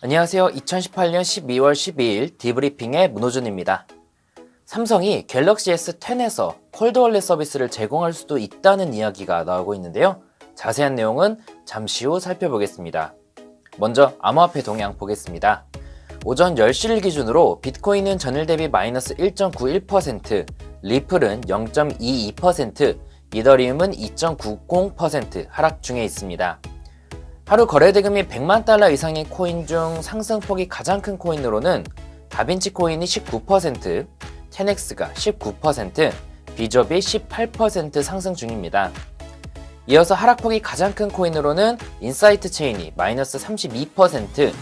안녕하세요. 2018년 12월 12일 디브리핑의 문호준입니다. 삼성이 갤럭시 S10에서 콜드 월렛 서비스를 제공할 수도 있다는 이야기가 나오고 있는데요. 자세한 내용은 잠시 후 살펴보겠습니다. 먼저 암호화폐 동향 보겠습니다. 오전 10시를 기준으로 비트코인은 전일 대비 마이너스 1.91%, 리플은 0.22%, 이더리움은 2.90% 하락 중에 있습니다. 하루 거래 대금이 100만 달러 이상의 코인 중 상승폭이 가장 큰 코인으로는 다빈치 코인이 19%, 테넥스가 19%, 비저비 18% 상승 중입니다. 이어서 하락폭이 가장 큰 코인으로는 인사이트 체인이 마이너스 32%,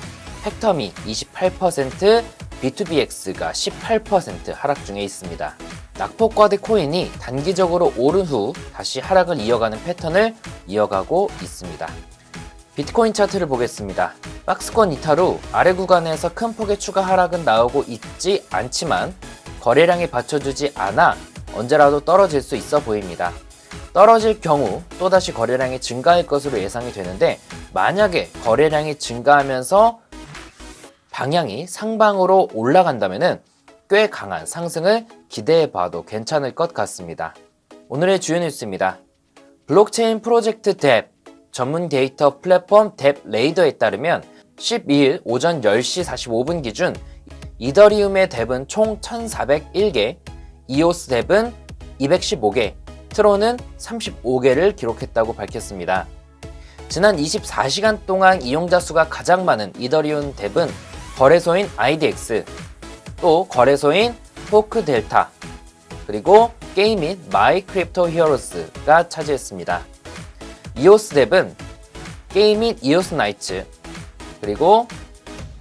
팩터미 28%, B2BX가 18% 하락 중에 있습니다. 낙폭과대 코인이 단기적으로 오른 후 다시 하락을 이어가는 패턴을 이어가고 있습니다. 비트코인 차트를 보겠습니다. 박스권 이탈 후 아래 구간에서 큰 폭의 추가 하락은 나오고 있지 않지만 거래량이 받쳐주지 않아 언제라도 떨어질 수 있어 보입니다. 떨어질 경우 또다시 거래량이 증가할 것으로 예상이 되는데 만약에 거래량이 증가하면서 방향이 상방으로 올라간다면 꽤 강한 상승을 기대해 봐도 괜찮을 것 같습니다. 오늘의 주요 뉴스입니다. 블록체인 프로젝트 뎁 전문 데이터 플랫폼 뎁 레이더에 따르면 12일 오전 10시 45분 기준 이더리움의 뎁은 총 1,401개, 이오스 뎁은 215개, 트론은 35개를 기록했다고 밝혔습니다. 지난 24시간 동안 이용자 수가 가장 많은 이더리움 뎁은 거래소인 IDX, 또 거래소인 포크 델타, 그리고 게임 및 마이 크립토 히어로스가 차지했습니다. 이오스 뎁은 게임 및 이오스 나이츠, 그리고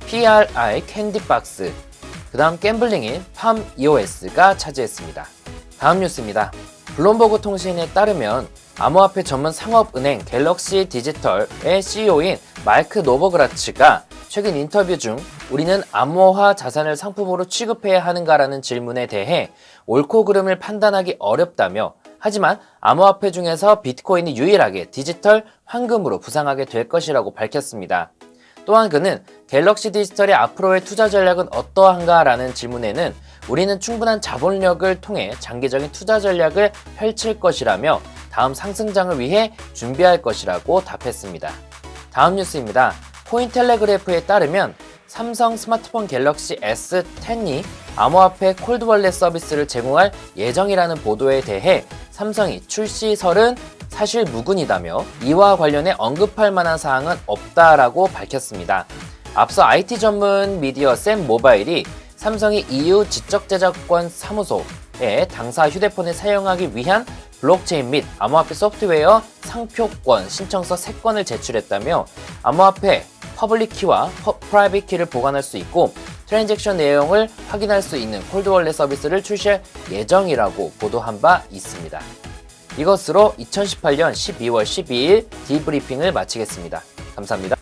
PRI 캔디박스, 그 다음 갬블링인 팜 EOS가 차지했습니다. 다음 뉴스입니다. 블룸버그 통신에 따르면 암호화폐 전문 상업은행 갤럭시 디지털의 CEO인 마이크 노버그라츠가 최근 인터뷰 중 우리는 암호화 자산을 상품으로 취급해야 하는가라는 질문에 대해 옳고 그름을 판단하기 어렵다며 하지만 암호화폐 중에서 비트코인이 유일하게 디지털 황금으로 부상하게 될 것이라고 밝혔습니다. 또한 그는 갤럭시 디지털의 앞으로의 투자 전략은 어떠한가라는 질문에는 우리는 충분한 자본력을 통해 장기적인 투자 전략을 펼칠 것이라며 다음 상승장을 위해 준비할 것이라고 답했습니다. 다음 뉴스입니다. 코인텔레그래프에 따르면 삼성 스마트폰 갤럭시 S10이 암호화폐 콜드월렛 서비스를 제공할 예정이라는 보도에 대해 삼성이 출시설은 사실 무근이다며 이와 관련해 언급할 만한 사항은 없다라고 밝혔습니다. 앞서 IT 전문 미디어 샘 모바일이 삼성이 EU 지적재자권 사무소에 당사 휴대폰을 사용하기 위한 블록체인 및 암호화폐 소프트웨어 상표권 신청서 3건을 제출했다며 암호화폐 퍼블릭 키와 프라이빗 키를 보관할 수 있고 트랜잭션 내용을 확인할 수 있는 콜드월렛 서비스를 출시할 예정이라고 보도한 바 있습니다. 이것으로 2018년 12월 12일 디브리핑을 마치겠습니다. 감사합니다.